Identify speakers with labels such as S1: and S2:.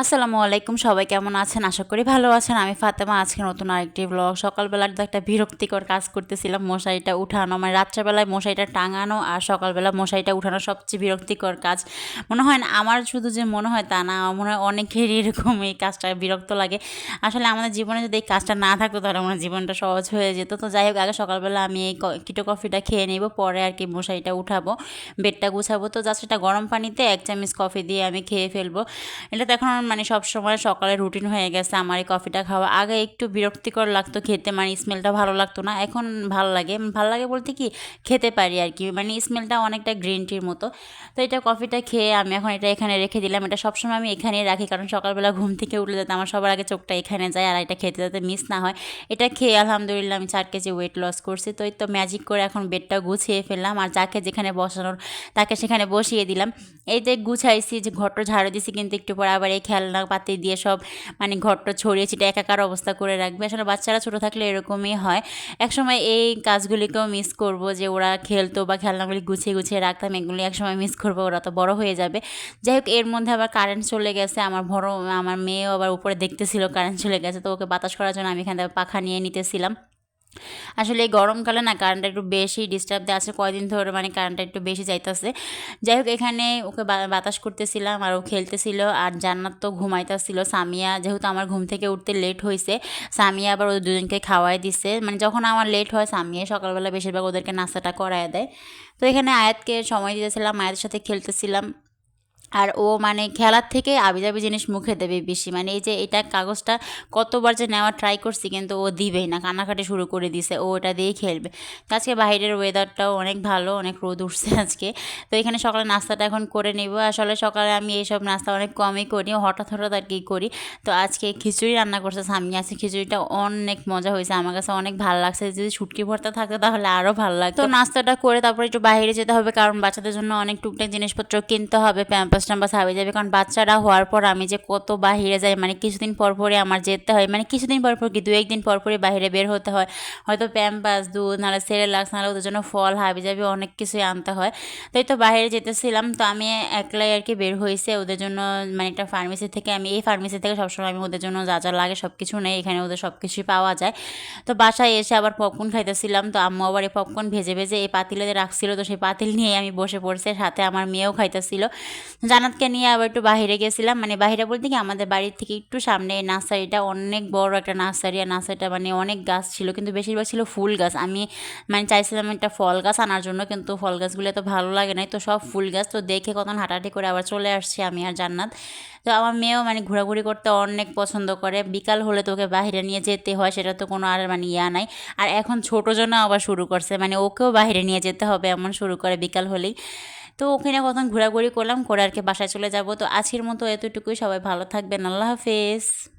S1: আসসালামু আলাইকুম, সবাই কেমন আছেন? আশা করি ভালো আছেন। আমি ফাতেমা, আজকে নতুন আরেকটি ব্লগ সকালবেলার তো একটা বিরক্তিকর কাজ করতেছিলাম, মশারিটা উঠানো। মানে রাত্রেবেলায় মশারিটা টাঙানো আর সকালবেলা মশারিটা উঠানো সবচেয়ে বিরক্তিকর কাজ। মনে হয় না, আমার শুধু যে মনে হয় তা না, মনে হয় অনেকেরই এরকম এই কাজটা বিরক্ত লাগে। আসলে আমাদের জীবনে যদি এই কাজটা না থাকতো, তাহলে আমার জীবনটা সহজ হয়ে যেত। তো যাই হোক, আগে সকালবেলা আমি এই কিটো কফিটা খেয়ে নেব, পরে আর কি মশারিটা উঠাবো, বেডটা গুছাবো। তো জাস্ট এটা গরম পানিতে এক চামচ কফি দিয়ে আমি খেয়ে ফেলব। এটা তো এখন মানে সব সময় সকালে রুটিন হয়ে গেছে, আমার এই কফিটা খাওয়া। আগে একটু বিরক্তিকর লাগতো খেতে মানে স্মেলটা ভালো লাগতো না, এখন ভালো লাগে। ভালো লাগে বলতে কি, খেতে পারি আর কি মানে স্মেলটা অনেকটা গ্রিন টির মতো। তো এটা কফিটা খেয়ে আমি এখন এটা এখানে রেখে দিলাম। এটা সবসময় আমি এখানেই রাখি, কারণ সকালবেলা ঘুম থেকে উঠলে যাতে আমার সবার আগে চোখটা এখানে যায় আর এটা খেতে যাতে মিস না হয়। এটা খেয়ে আলহামদুলিল্লাহ আমি চার কেজি ওয়েট লস করছি। তো তো ম্যাজিক করে এখন বেডটা গুছিয়ে ফেললাম আর যাকে যেখানে বসানোর, তাকে সেখানে বসিয়ে দিলাম। এই যে গুছাইছি, যে ঘরটা ঝাড়ু দিছি, কিন্তু একটু পরে আবার এই খেলনা পাতি দিয়ে সব মানে ঘরটা ছড়িয়ে ছিটে একাকার অবস্থা করে রাখবে। আসলে বাচ্চারা ছোটো থাকলে এরকমই হয়। একসময় এই কাজগুলিকেও মিস করব যে ওরা খেলতো বা খেলনাগুলি গুছিয়ে গুছিয়ে রাখতাম, এগুলি একসময় মিস করব, ওরা তো বড় হয়ে যাবে। যাই হোক, এর মধ্যে আবার কারেন্ট চলে গেছে, আমার বড়, আমার মেয়েও আবার উপরে দেখতেছিল কারেন্ট চলে গেছে, তো ওকে বাতাস করার জন্য আমি এখান থেকে পাখা নিয়ে নিতেছিলাম। আসলে এই গরমকালে না কারেন্টটা একটু বেশি ডিস্টার্ব দেওয়া আছে। কয়দিন ধরে মানে কারেন্টটা একটু বেশি যাইতেছে। যাই হোক, এখানে ওকে বাতাস করতেছিলাম আর ও খেলতেছিল আর জান্নাত তো ঘুমাইতেছিল। সামিয়া যেহেতু আমার ঘুম থেকে উঠতে লেট হয়েছে সামিয়া আবার ওদের দুজনকে খাওয়াই দিছে। মানে যখন আমার লেট হয়, সামিয়া সকালবেলা বেশিরভাগ ওদেরকে নাস্তাটা করায় দেয়। তো এখানে আয়াতকে সময় দিতেছিলাম, আয়াতের সাথে খেলতেছিলাম। আর ও মানে খেলার থেকে আবিজাবি জিনিস মুখে দেবে বেশি। মানে এই যে এটা কাগজটা কতবার যে নেওয়ার ট্রাই করছি কিন্তু ও দিবেই না, কান্নাকাটি শুরু করে দিছে, ও ওটা দিয়েই খেলবে। তো আজকে বাইরের ওয়েদারটাও অনেক ভালো, অনেক রোদ উঠছে আজকে। তো এখানে সকালে নাস্তাটা এখন করে নিব। আসলে সকালে আমি এইসব নাস্তা অনেক কমই করি, হঠাৎ হঠাৎ আর কি করি। তো আজকে খিচুড়ি রান্না করছে সামনে। আছে খিচুড়িটা অনেক মজা হয়েছে। আমার কাছে অনেক ভালো লাগছে। যদি ছুটকি ভর্তা থাকতো তাহলে আরও ভালো লাগতো। তো নাস্তাটা করে তারপরে একটু বাইরে যেতে হবে, কারণ বাচ্চাদের জন্য অনেক টুকটাক জিনিসপত্র কিনতে হবে, প্যাম্পাস ট্যাম্পাস হাবে যাবে। কারণ বাচ্চারা হওয়ার পর আমি যে কত বাহিরে যাই মানে কিছুদিন পর পরে আমার যেতে হয়। মানে কিছুদিন পর পর কি, দু একদিন পর পরে বাইরে বের হতে হয়। হয়তো প্যাম্পাস, দুধ, নাহলে সেরেলাক্স, নাহলে ওদের জন্য ফল, হাবি যাবি অনেক কিছুই আনতে হয়। তো এই তো বাইরে যেতেছিলাম, তো আমি একলাই আর কি বের হয়েছে। ওদের জন্য মানে একটা ফার্মেসি থেকে আমি, এই ফার্মেসি থেকে সবসময় আমি ওদের জন্য যা যা লাগে সব কিছু নেই। এখানে ওদের সব কিছুই পাওয়া যায়। তো বাসায় এসে আবার পপকর্ন খাইতেছিলাম। তো আম্মু আবার এই পপকর্ন ভেজে ভেজে এই পাতিলে রাখছিল, তো সেই পাতিল নিয়ে আমি বসে পড়ছে। সাথে আমার মেয়েও খাইতেছিল। জানাতকে নিয়ে আবার একটু বাইরে গেছিলাম। মানে বাইরে বলতে কি আমাদের বাড়ির থেকে একটু সামনে এই নার্সারিটা অনেক বড় একটা নার্সারি। আর নার্সারিটা মানে অনেক গাছ ছিল, কিন্তু বেশিরভাগ ছিল ফুল গাছ। আমি মানে চাইছিলাম একটা ফল গাছ আনার জন্য, কিন্তু ফল গাছগুলো তো ভালো লাগে নাই। তো সব ফুল গাছ তো দেখে কত হাঁটাহাঁটি করে আবার চলে আসছি আমি আর জান্নাত। তো আমার মেয়েও মানে ঘোরাঘুরি করতে অনেক পছন্দ করে। বিকাল হলে তো ওকে বাইরে নিয়ে যেতে হয়, সেটা তো কোনো আর মানে ইয়া নাই। আর এখন ছোটো জন্য আবার শুরু করছে মানে ওকেও বাইরে নিয়ে যেতে হবে এমন শুরু করে বিকাল হলেই। তো ওখানে কখন ঘোরাঘুরি করলাম, করে আর কি বাসায় চলে যাব। তো আজকের মতো এতটুকুই, সবাই ভালো থাকবেন, আল্লাহ হাফেজ।